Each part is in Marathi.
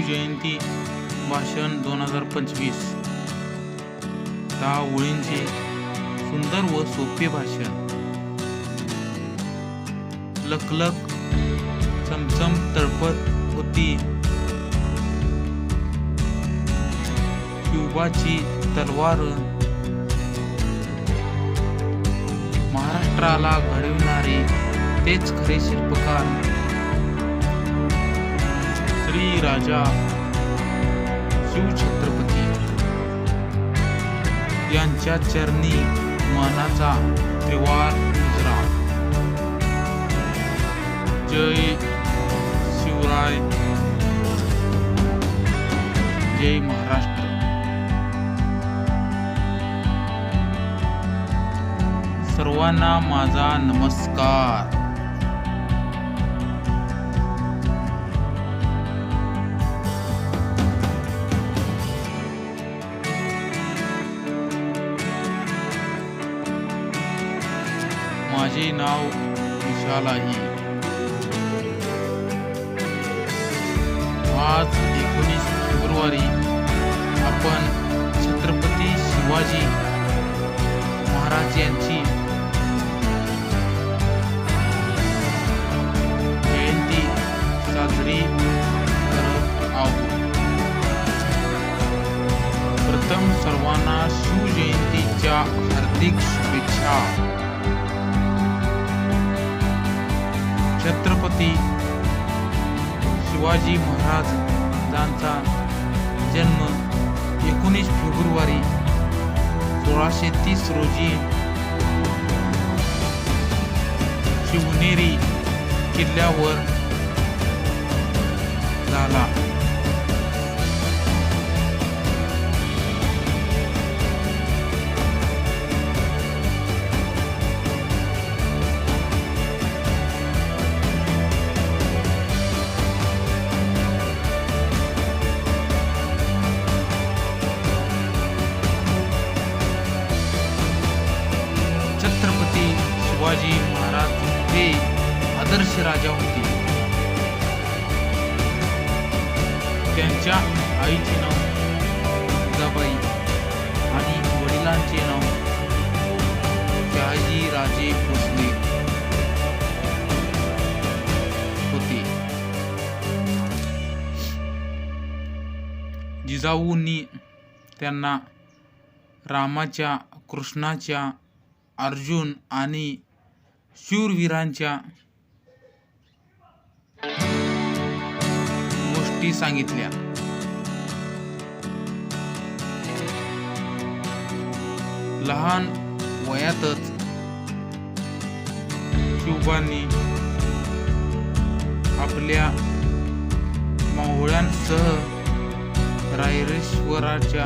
शिवजयंती भाषण दोन हजार पंचवीस. दहा ओळींचे सुंदर व सोपे भाषण. लखलख चमचम तळपत होती. शिवबाची तलवार महाराष्ट्राला घडविणारे तेच खरे शिल्पकार. श्री राजा शिवछत्रपती यांच्या चरणी मानाचा त्रिवार मुजरा जय शिवराय. जय महाराष्ट्र. सर्वांना माझा नमस्कार. त्याचे नाव विशाल आज एकोणीस फेब्रुवारी आपण छत्रपती शिवाजी महाराज यांची जयंती साजरी करत आहोत. प्रथम सर्वांना शिवजयंतीच्या हार्दिक शुभेच्छा. छत्रपती शिवाजी महाराजांचा जन्म एकोणीस फेब्रुवारी सोळाशे तीस रोजी शिवनेरी किल्ल्यावर झाला. शिवाजी महाराज हे आदर्श राजा होते. त्यांच्या आईचे नाव जिजाबाई आणि वडिलांचे नाव शहाजी राजे भोसले होते. जिजाऊंनी त्यांना रामाच्या कृष्णाच्या अर्जुन आणि शूरवीरांच्या गोष्टी सांगितल्या. लहान वयातच शिवबांनी आपल्या मावळ्यांसह रायरेश्वराच्या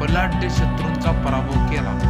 बलाढ्य शत्रूंचा पराभव केला.